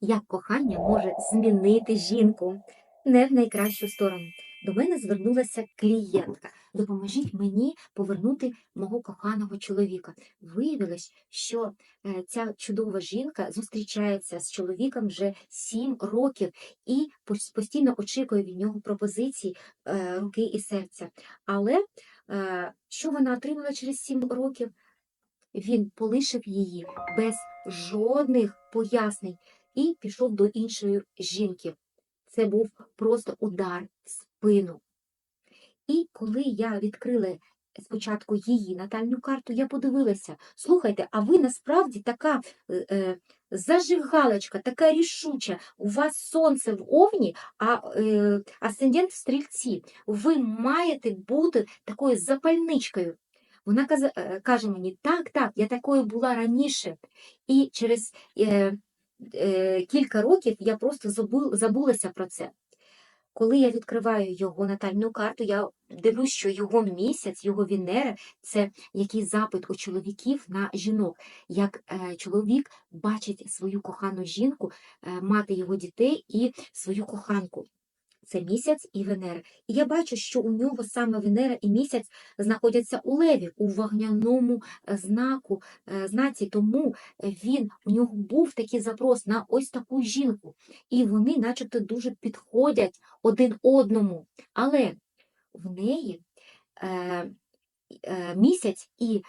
Як кохання може змінити жінку не в найкращу сторону. До мене звернулася клієнтка. Допоможіть мені повернути мого коханого чоловіка. Виявилось, що е, ця чудова жінка зустрічається з чоловіком вже 7 років і постійно очікує від нього пропозицій е, руки і серця. Але е, що вона отримала через 7 років? Він полишив її без жодних пояснень і пішов до іншої жінки. Це був просто удар в спину. І коли я відкрила спочатку її натальну карту, я подивилася: слухайте, а ви насправді така е, е, зажигалочка, така рішуча. У вас сонце в овні, а е, асцендент в стрільці. Ви маєте бути такою запальничкою. Вона е, каже мені, так, так, я такою була раніше. І через е, е, кілька років я просто забу, забулася про це. Коли я відкриваю його натальну карту, я дивлюсь, що його місяць, його Венера – це який запит у чоловіків на жінок. Як е, чоловік бачить свою кохану жінку, е, мати його дітей і свою коханку. Це місяць і Венера. І я бачу, що у нього саме Венера і місяць знаходяться у леві, у вогняному е, знаку, е, знаці. Тому він, у нього був такий запрос на ось таку жінку. І вони начебто дуже підходять один одному. Але в неї е, е, місяць і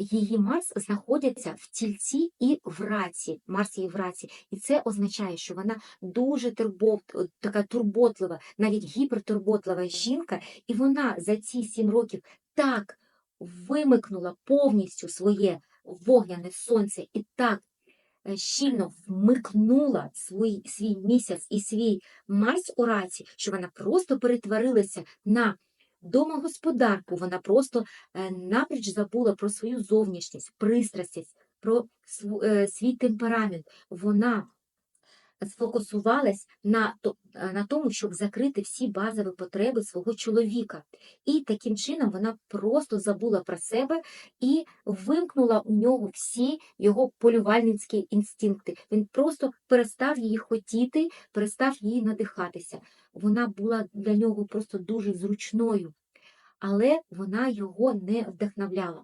її Марс знаходяться в тільці і в раці, Марс її в раці. І це означає, що вона дуже турбот, така турботлива, навіть гіпертурботлива жінка, і вона за ці сім років так вимикнула повністю своє вогняне сонце і так е, щільно вмикнула свій, свій місяць і свій Марс у раці, що вона просто перетворилася на домогосподарку. Вона просто напріч напроч забула про свою зовнішність, пристрастість, про е, свій темперамент. Вона сфокусувалась на, е, на тому, щоб закрити всі базові потреби свого чоловіка. І таким чином вона просто забула про себе і вимкнула у нього всі його полювальницькі інстинкти. Він просто перестав її хотіти, перестав її надихатися. Вона була для нього просто дуже зручною, але вона його не вдохновляла.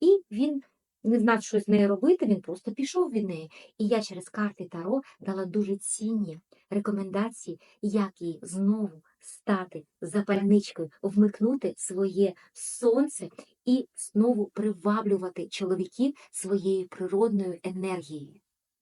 І він не знав, що з нею робити, він просто пішов від неї. І я через карти Таро дала дуже цінні рекомендації, як їй знову стати запальничкою, вмикнути своє сонце і знову приваблювати чоловіків своєю природною енергією.